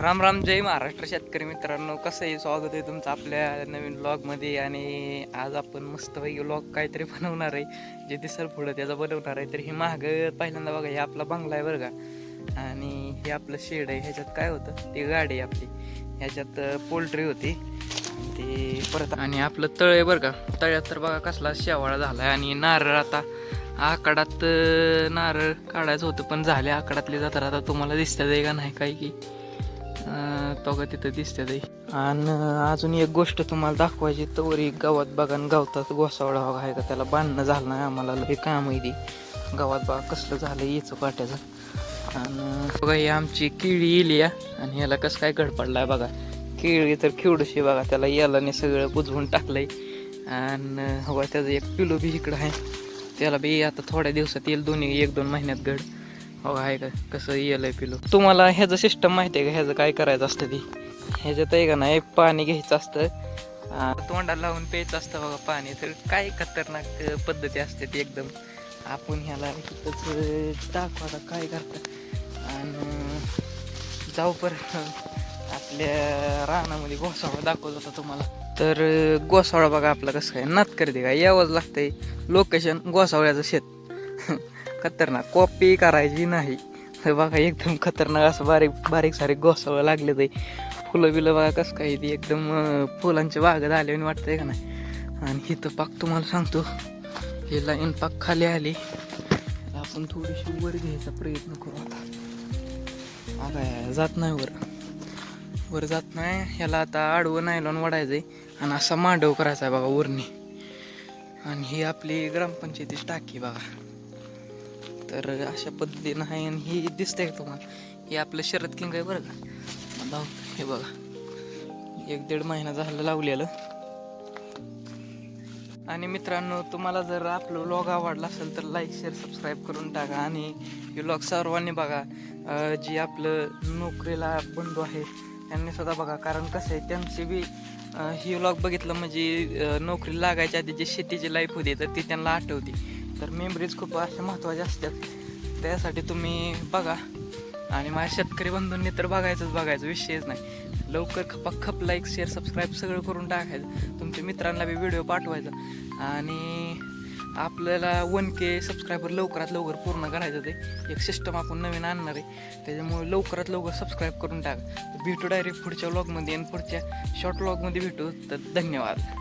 राम राम जय महाराष्ट्र शेतकरी मित्रांनो. कसं आहे? स्वागत आहे तुमचं आपल्या नवीन ब्लॉगमध्ये आणि आज आपण मस्तपैकी ब्लॉग काहीतरी बनवणार आहे. जे दिसल पुढं त्याचा बनवणार आहे. तर हे महाग पहिल्यांदा बघा हे आपला बंगला आहे बरं का. आणि हे आपलं शेड आहे. ह्याच्यात काय होतं? ती गाडी आहे आपली. ह्याच्यात पोल्ट्री होती. ते परत आणि आपलं तळ आहे बरं का. तळ्यात तर बघा कसला शेवाळा झाला आहे आणि नारळ आता आकडात नारळ काढायचं होतं पण झाले आकडातले जातात आता तुम्हाला दिसतात आहे का नाही काय की तोगा तिथं दिसते आणि अजून एक गोष्ट तुम्हाला दाखवायची तर एक गावात बघा गावतात गोसावडा बघा आहे का त्याला बांधणं झालं नाही आम्हाला लय काम आहे ते. गावात बघा कसलं झालं याचं पाट्याचं. आणि बघा ही आमची केळी येली आणि याला कसं काय घड पडलाय बघा. केळी तर केवढशी बघा त्याला यालाने सगळं बुजवून टाकलंय. आणि हवा त्याचं एक पिलो बी इकडं आहे. त्याला बी आता थोड्या दिवसात येईल दोन्ही एक दोन महिन्यात घड हो आहे का? कसं येलंय पिलो? तुम्हाला ह्याचं सिस्टम माहिती आहे का? ह्याचं काय करायचं असतं ती? ह्याच्यात आहे का नाही पाणी घ्यायचं असतं. तोंडा तोंडाला लावून प्यायचं असतं बघा पाणी. तर काय खतरनाक पद्धती असते ती एकदम. आपण ह्याला तिथंच टाकू आता काय करतं आणि जाऊ पर आपल्या रानामध्ये घोसाळा दाखवत होता तुम्हाला. तर गोसावळा बघा आपला कसं काय नात करते का? यावंच लागतंय. लोकेशन गोसावळ्याचं शेत. खतरनाक. कॉपी करायची नाही. तर बघा एकदम खतरनाक असं बारीक बारीक सारीक घोसावं लागले ते. फुलं बिलं बघा कसं काय ती एकदम फुलांच्या फुलांचे बागत आले वाटतंय का नाही. आणि इथं पाक तुम्हाला सांगतो. हे लाईन पाक खाली आली. आपण थोडीशी वर घ्यायचा प्रयत्न करू आता. आता जात नाही वर. वर जात नाही. ह्याला आता आडवं नायलॉन वाढायचंय. आणि असा मांडव करायचा आहे बघा वरणी आणि ही आपली ग्रामपंचायतीची टाकी बघा. तर अशा पद्धतीनं आहे आणि ही दिसतंय का तुम्हाला. हे आपलं शरद किंग आहे बरं का. लाव. हे बघा. एक दीड महिना झालं लावलेलं. आणि मित्रांनो तुम्हाला जर आपलं व्लॉग आवडला असेल तर लाईक शेअर सबस्क्राईब करून टाका. आणि हे व्लॉग सर्वांनी बघा जी आपलं नोकरीला बंधू आहे त्यांनी सुद्धा बघा. कारण कसं आहे त्यांची बी ही व्लॉग बघितलं म्हणजे नोकरी लागायच्या आधी जी शेतीची लाईफ होती तर ती त्यांना आठवते. तर मेमरीज खूप अशा महत्त्वाच्या असतात. त्यासाठी तुम्ही बघा. आणि माझ्या शेतकरी बंधूंनी तर बघायचंच बघायचं विषयच नाही. लवकर खपा खप लाईक शेअर सबस्क्राईब सगळं करून टाकायचं. तुमच्या मित्रांना बी व्हिडिओ पाठवायचा. आणि आपल्याला वन के सबस्क्रायबर लवकरात लवकर पूर्ण करायचं ते. एक सिस्टम आपण नवीन आणणार आहे. त्याच्यामुळे लवकरात लवकर सबस्क्राईब करून टाका. भेटू डायरेक्ट पुढच्या व्लॉगमध्ये आणि पुढच्या शॉर्ट व्लॉगमध्ये भेटू. तर धन्यवाद.